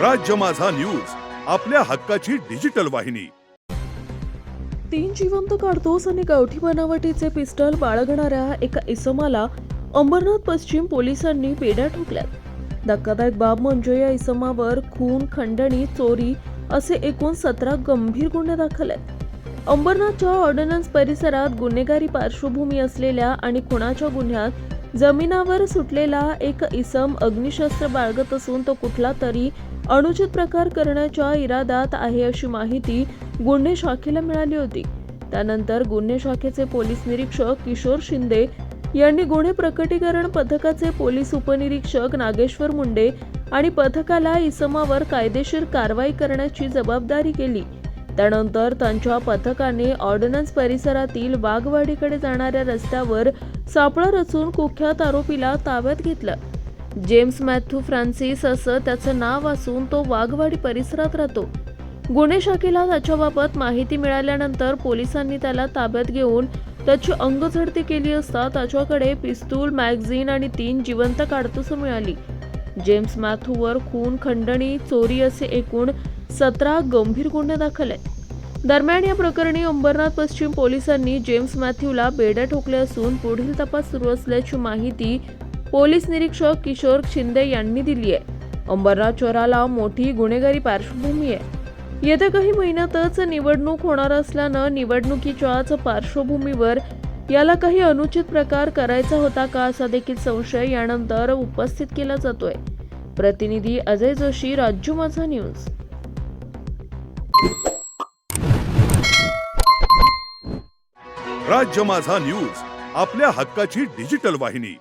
राज्य माझा न्यूज आपल्या हक्काची डिजिटल वाहिनी. तीन जिवंत काढतोस आणि गावठी बनावटीचे पिस्टल बाळगणाऱ्या एका इसमाला अंबरनाथ पश्चिम पोलिसांनी पेड्या ठोकल्यात. धक्कादायक बाब म्हणजे या इसमावर खून खंडणी चोरी असे एकूण सतरा गंभीर गुन्हे दाखल आहेत अंबरनाथच्या ऑर्डनन्स परिसरात गुन्हेगारी पार्श्वभूमी असलेल्या आणि खुणाच्या गुन्ह्यात जमिनावर सुटलेला एक इसम अग्निशस्त्र बाळगत असून तो कुठला तरी अनुचित प्रकार करण्याच्या इरादात आहे अशी माहिती गुन्हे शाखेला मिळाली होती. त्यानंतर गुन्हे शाखेचे पोलीस निरीक्षक किशोर शिंदे यांनी गुन्हे प्रकटीकरण पथकाचे पोलीस उपनिरीक्षक नागेश्वर मुंडे आणि पथकाला इसमावर कायदेशीर कारवाई करण्याची जबाबदारी केली. त्यानंतर त्यांच्या पथकाने ऑर्डनन्स परिसरातील वाघवाडीकडे जाणाऱ्या रस्त्यावर सापळा रचून कुख्यात आरोपीला ताब्यात घेतलं. जेम्स मॅथ्यू फ्रान्सिस असं त्याचं नाव असून तो वाघवाडी परिसरात राहतो. गुन्हे शाखेला त्याच्याबाबत माहिती मिळाल्यानंतर पोलिसांनी त्याला ताब्यात घेऊन त्याची अंगझडती केली असता त्याच्याकडे पिस्तूल मॅगझिन आणि तीन जिवंत काडतुसं मिळाली. जेम्स माथूवर खून खंडणी चोरी असे एकूण सतरा गंभीर गुन्हे दाखल आहेत. दरम्यान या प्रकरणी अंबरनाथ पश्चिम पोलिसांनी जेम्स मॅथ्यूला बेड्या ठोकल्या असून पुढील तपास सुरू असल्याची माहिती पोलीस निरीक्षक किशोर शिंदे यांनी दिली आहे. अंबरनाथ शहराला मोठी गुन्हेगारी पार्श्वभूमी आहे. येत्या काही महिन्यातच निवडणूक होणार असल्यानं निवडणुकीच्याच पार्श्वभूमीवर याला काही अनुचित प्रकार करायचा होता का असा देखील संशय यानंतर उपस्थित केला जातोय. प्रतिनिधी अजय जोशी राज्य माझा न्यूज. राज्य माझा न्यूज आपल्या हक्काची डिजिटल वाहिनी.